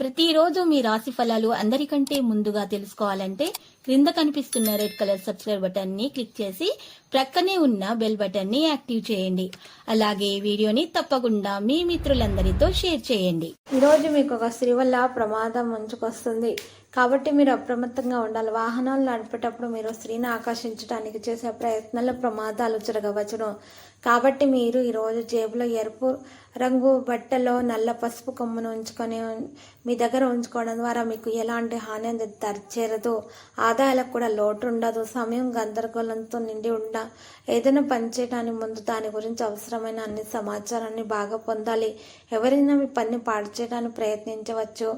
ప్రతిరోజు మీ రాశి ఫలాలు అందరికంటే ముందుగా తెలుసుకోవాలంటే క్రింద కనిపిస్తున్న రెడ్ కలర్ సబ్స్క్రైబ్ బటన్ని క్లిక్ చేసి ప్రక్కనే ఉన్న బెల్ బటన్ని యాక్టివ్ చేయండి. అలాగే వీడియోని తప్పకుండా మీ మిత్రులందరితో షేర్ చేయండి. ఈరోజు మీకు ఒక స్త్రీ వల్ల ప్రమాదం ముంచుకొస్తుంది. కాబట్టి మీరు అప్రమత్తంగా ఉండాలి. వాహనాలు నడిపేటప్పుడు మీరు స్త్రీని ఆకర్షించడానికి చేసే ప్రయత్నంలో ప్రమాదాలు జరగవచ్చును. కాబట్టి మీరు ఈరోజు జేబులో ఎరుపు రంగు బట్టలో నల్ల పసుపు కొమ్మును ఉంచుకొని మీ దగ్గర ఉంచుకోవడం ద్వారా మీకు ఎలాంటి హాని అనేది చేరదు ఆదాయాలకు కూడా లోటు ఉండదు. సమయం గందరగోళంతో నిండి ఉండ ఏదైనా పని చేయడానికి ముందు దాని గురించి అవసరమైన అన్ని సమాచారాన్ని బాగా పొందాలి. ఎవరైనా మీ పని పాడు చేయడానికి ప్రయత్నించవచ్చు.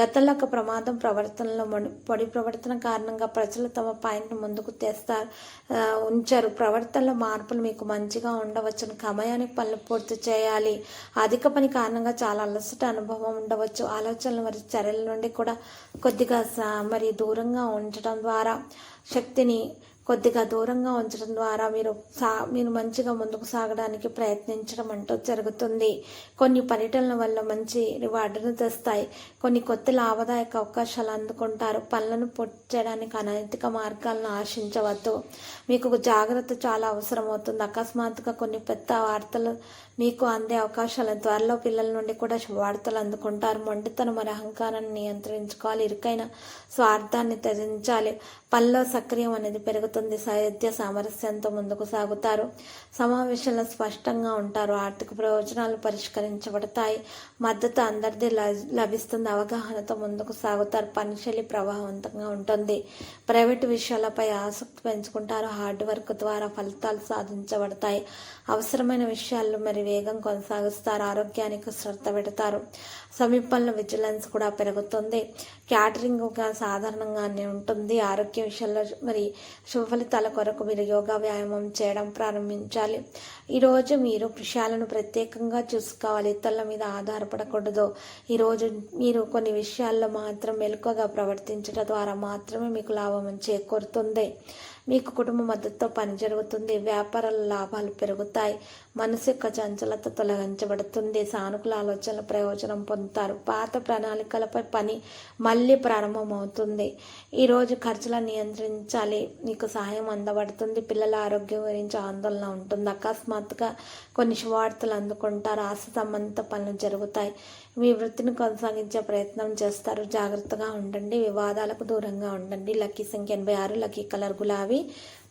గతంలో ఒక ప్రమాదం ప్రవర్తనలో పొడి ప్రవర్తన కారణంగా ప్రజలు తమ పాయింట్ ముందుకు తెస్తారు. ఉంచారు. ప్రవర్తనలో మార్పులు మీకు మంచిగా ఉండవచ్చును. సమయానికి పనులు పూర్తి చేయాలి. అధిక పని కారణంగా చాలా అలసట అనుభవం ఉండవచ్చు. ఆలోచనలు మరి చర్యల నుండి కూడా కొద్దిగా స- మరి దూరంగా ఉంచడం ద్వారా శక్తిని కొద్దిగా దూరంగా ఉంచడం ద్వారా మీరు సా మీరు మంచిగా ముందుకు సాగడానికి ప్రయత్నించడం అంటూ జరుగుతుంది. కొన్ని పర్యటనల వల్ల మంచి రివార్డును తెస్తాయి. కొన్ని కొత్త లాభదాయక అవకాశాలు అందుకుంటారు. పనులను పూర్తి చేయడానికి అనైతిక మార్గాలను ఆశించవద్దు. మీకు జాగ్రత్త చాలా అవసరం అవుతుంది అకస్మాత్తుగా కొన్ని పెద్ద వార్తలు మీకు అందే అవకాశాలు. త్వరలో పిల్లల నుండి కూడా వార్తలు అందుకుంటారు. మొండితనం మరి అహంకారాన్ని నియంత్రించుకోవాలి. ఇరుకైన స్వార్థాన్ని త్యజించాలి. పనిలో సక్రియం అనేది పెరుగుతుంది. సాహిత్య సామరస్యంతో ముందుకు సాగుతారు. సమావేశంలో స్పష్టంగా ఉంటారు. ఆర్థిక ప్రయోజనాలు పరిష్కరించబడతాయి. మద్దతు అందరిది లభిస్తుంది. అవగాహనతో ముందుకు సాగుతారు. పనిశైలి ప్రభావవంతంగా ఉంటుంది. ప్రైవేటు విషయాలపై ఆసక్తి పెంచుకుంటారు. హార్డ్ వర్క్ ద్వారా ఫలితాలు సాధించబడతాయి. అవసరమైన విషయాల్లో మరి వేగం కొనసాగిస్తారు. ఆరోగ్యానికి శ్రద్ధ పెడతారు. సమీపంలో విజిలెన్స్ కూడా పెరుగుతుంది. క్యాటరింగ్ ఒక సాధారణంగానే ఉంటుంది. ఆరోగ్య విషయాల్లో మరి శుభ ఫలితాల కొరకు మీరు యోగా వ్యాయామం చేయడం ప్రారంభించాలి. ఈరోజు మీరు విషయాలను ప్రత్యేకంగా చూసుకోవాలి. ఇతరుల మీద ఆధారపడకూడదు. ఈరోజు మీరు కొన్ని విషయాల్లో మాత్రం మెలకుగా ప్రవర్తించడం ద్వారా మాత్రమే మీకు లాభం చేకూరుతుంది మీకు కుటుంబ మద్దతుతో పని జరుగుతుంది వ్యాపారాల లాభాలు పెరుగుతాయి మనసు యొక్క చంచలత తొలగించబడుతుంది సానుకూల ఆలోచనల ప్రయోజనం పొందుతారు. పాత ప్రణాళికలపై పని మళ్ళీ ప్రారంభమవుతుంది. ఈరోజు ఖర్చులను నియంత్రించాలి మీకు సహాయం అందబడుతుంది పిల్లల ఆరోగ్యం గురించి ఆందోళన ఉంటుంది. అకస్మాత్తుగా కొన్ని శుభవార్తలు అందుకుంటారు ఆశ సంబంధిత పనులు జరుగుతాయి. మీ వృత్తిని కొనసాగించే ప్రయత్నం చేస్తారు. జాగ్రత్తగా ఉండండి వివాదాలకు దూరంగా ఉండండి. లక్కీ సంఖ్య ఎనభై ఆరు లక్కీ కలర్ గులాబీ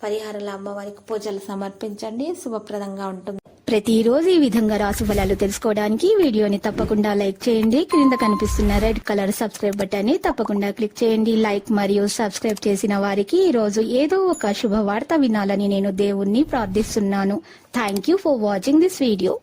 పరిహారాల అమ్మవారికి పూజలు సమర్పించండి. శుభప్రదంగా ఉంటుంది. ప్రతిరోజు ఈ విధంగా రాసు ఫలాలు తెలుసుకోవడానికి వీడియోని తప్పకుండా లైక్ చేయండి. క్రింద కనిపిస్తున్న రెడ్ కలర్ సబ్స్క్రైబ్ బటన్ని తప్పకుండా క్లిక్ చేయండి. లైక్ మరియు సబ్స్క్రైబ్ చేసిన వారికి ఈ రోజు ఏదో ఒక శుభవార్త వినాలని నేను దేవుణ్ణి ప్రార్థిస్తున్నాను. Thank you for watching this video